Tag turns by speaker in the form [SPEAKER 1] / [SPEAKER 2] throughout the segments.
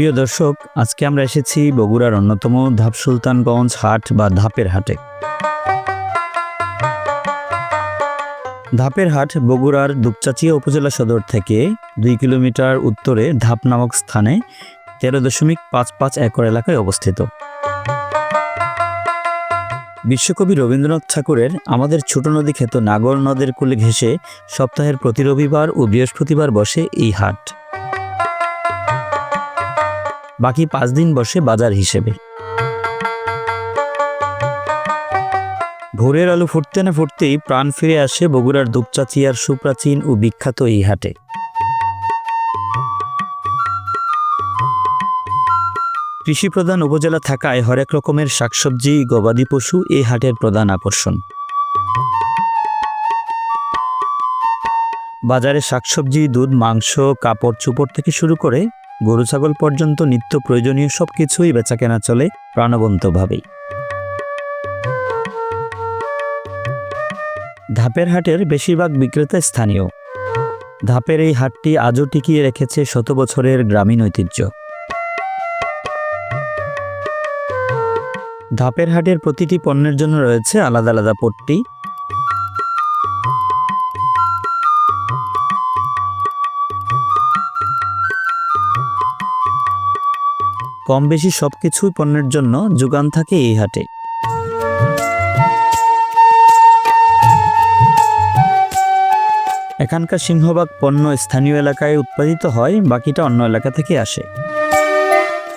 [SPEAKER 1] প্রিয় দর্শক, আজকে আমরা এসেছি বগুড়ার অন্যতম ধাপ সুলতানগঞ্জ হাট বা ধাপের হাটে। ধাপের হাট বগুড়ার দুপচাচিয়া উপজেলা সদর থেকে দুই কিলোমিটার উত্তরে ধাপ নামক স্থানে তেরো দশমিক পাঁচ পাঁচ একর এলাকায় অবস্থিত। বিশ্বকবি রবীন্দ্রনাথ ঠাকুরের আমাদের ছোট নদী খ্যাত নাগর নদের কূলে ঘেঁষে সপ্তাহের প্রতি রবিবার ও বৃহস্পতিবার বসে এই হাট। বাকি পাঁচ দিন বসে বাজার হিসেবে। ভোরের আলো ফুটতে না ফুটতেই প্রাণ ফিরে আসে বগুড়ার দুপচাচিয়ার সুপ্রাচীন ও বিখ্যাত এই হাটে। কৃষিপ্রধান উপজেলা থাকায় হরেক রকমের শাকসবজি, গবাদি পশু এই হাটের প্রধান আকর্ষণ। বাজারে শাকসবজি, দুধ, মাংস, কাপড় চোপড় থেকে শুরু করে গরু, ছাগল পর্যন্ত নিত্য প্রয়োজনীয় সব কিছুই বেচাকেনা চলে প্রাণবন্তভাবেই ধাপের হাটের বেশিরভাগ বিক্রেতা স্থানীয়। ধাপের এই হাটটি আজও টিকিয়ে রেখেছে শত বছরের গ্রামীণ ঐতিহ্য। ধাপের হাটের প্রতিটি পণ্যের জন্য রয়েছে আলাদা আলাদা পট্টি কম বেশি সবকিছুই পণ্যের জন্য যোগান থাকে এই হাটে। এখানকার সিংহভাগ পণ্য স্থানীয় এলাকায় উৎপাদিত হয়, বাকিটা অন্য এলাকা থেকে আসে।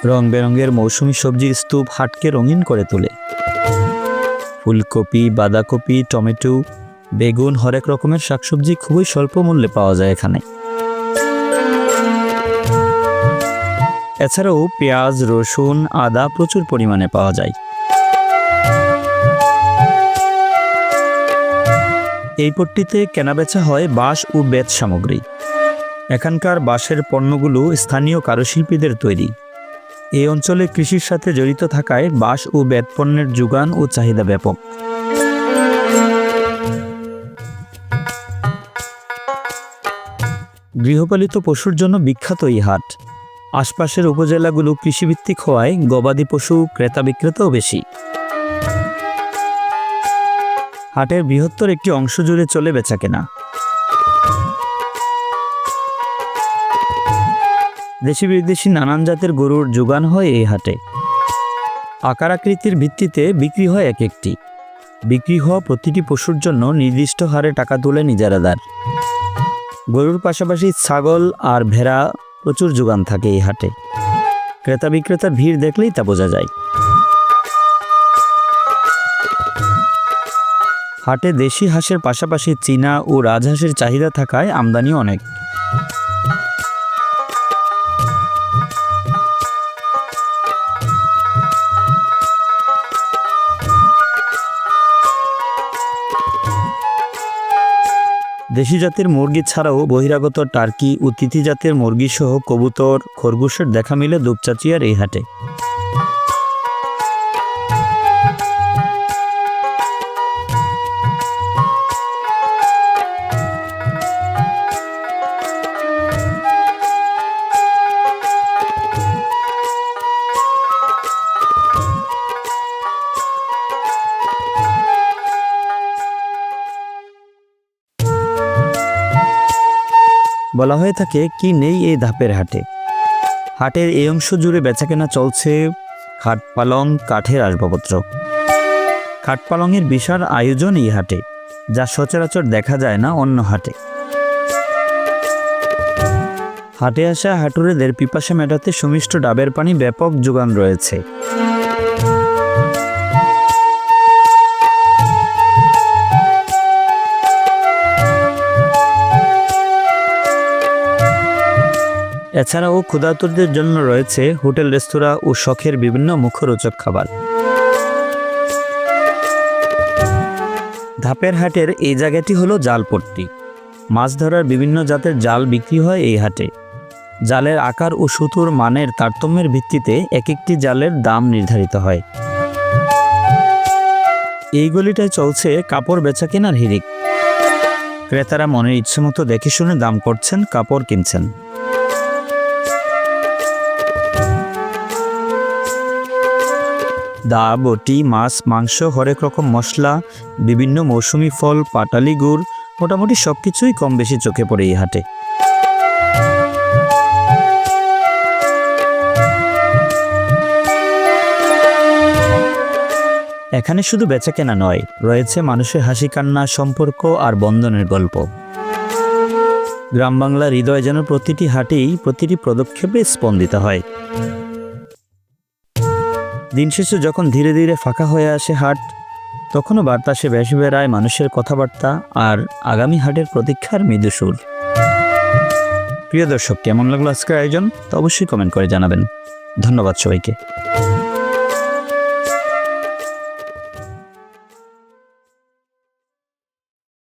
[SPEAKER 1] রং বেরঙের মৌসুমি সবজির স্তূপ হাটকে রঙিন করে তোলে। ফুলকপি, বাঁধাকপি, টমেটো, বেগুন হরেক রকমের শাকসবজি খুবই স্বল্প মূল্যে পাওয়া যায় এখানে। এছাড়াও পেঁয়াজ, রসুন, আদা প্রচুর পরিমাণে পাওয়া যায়। এই পট্টিতে কেনাবেচা হয় বাঁশ ও বেত সামগ্রী। এখানকার বাঁশের পণ্যগুলো স্থানীয় কারুশিল্পীদের তৈরি। এই অঞ্চলে কৃষির সাথে জড়িত থাকায় বাঁশ ও বেত পণ্যের যোগান ও চাহিদা ব্যাপক। গৃহপালিত পশুর জন্য বিখ্যাত এই হাট। আশপাশের উপজেলাগুলো কৃষিভিত্তিক হওয়ায় গবাদি পশু, ক্রেতা বিক্রেতাও বেশি। হাটের বৃহত্তর একটি অংশ জুড়ে চলে বেচা কেনা। দেশি বিদেশি নানান জাতের গরুর যোগান হয় এই হাটে। আকার আকৃতির ভিত্তিতে বিক্রি হয় এক একটি। বিক্রি হওয়া প্রতিটি পশুর জন্য নির্দিষ্ট হারে টাকা তুলে নিজেরাদার গরুর পাশাপাশি ছাগল আর ভেড়া প্রচুর যোগান থাকে এই হাটে। ক্রেতা বিক্রেতার ভিড় দেখলেই তা বোঝা যায়। হাটে দেশি হাঁসের পাশাপাশি চীনা ও রাজহাঁসের চাহিদা থাকায় আমদানি অনেক। দেশি জাতের মুরগি ছাড়াও বহিরাগত টার্কি ও তিথি জাতের মুরগি সহ কবুতর, খরগোশের দেখা মিলে দুপচাচিয়ার এই হাটে। বলা হয়ে থাকে, কি নেই এই ধাপের হাটে? হাটের এই অংশ জুড়ে বেচাকেনা চলছে খাট পালং কাঠের আসবাবপত্র। খাট পালংয়ের বিশাল আয়োজন এই হাটে, যা সচরাচর দেখা যায় না অন্য হাটে। হাটে আসা হাটুরেদের পিপাসা মেটাতে সুমিষ্ট ডাবের পানি ব্যাপক যোগান রয়েছে। এছাড়াও ক্ষুধাতুরদের জন্য রয়েছে হোটেল, রেস্তোরাঁ ও শখের বিভিন্ন মুখরোচক খাবার। ধাপের হাটের এই জায়গাটি হলো জালপট্টি। মাছ ধরার বিভিন্ন জাতের জাল বিক্রি হয় এই হাটে। জালের আকার ও সুতোর মানের তারতম্যের ভিত্তিতে এক একটি জালের দাম নির্ধারিত হয়। এই গলিটায় চলছে কাপড় বেচা কেনার হিরিক ক্রেতারা মনের ইচ্ছে মতো দেখে শুনে দাম করছেন, কাপড় কিনছেন। দা বটি মাছ, মাংস, হরেক রকম মশলা, বিভিন্ন মৌসুমি ফল, পাটালি গুড়, মোটামুটি সব কিছুই কম বেশি চোখে পড়ে এই হাটে। এখানে শুধু বেচাকেনা নয়, রয়েছে মানুষের হাসি কান্না সম্পর্ক আর বন্ধনের গল্প। গ্রাম বাংলার হৃদয় যেন প্রতিটি হাটেই প্রতিটি পদক্ষেপে স্পন্দিত হয়। দিন শেষে যখন ধীরে ধীরে ফাঁকা হয়ে আসে হাট, তখনও বার্তাসে ভেসে বেড়ায় মানুষের কথাবার্তা আর আগামী হাটের প্রতীক্ষার মৃদু সুর। প্রিয় দর্শক, কেমন লাগল আজকের আয়োজন? তা অবশ্যই কমেন্ট করে জানাবেন। ধন্যবাদ সবাইকে।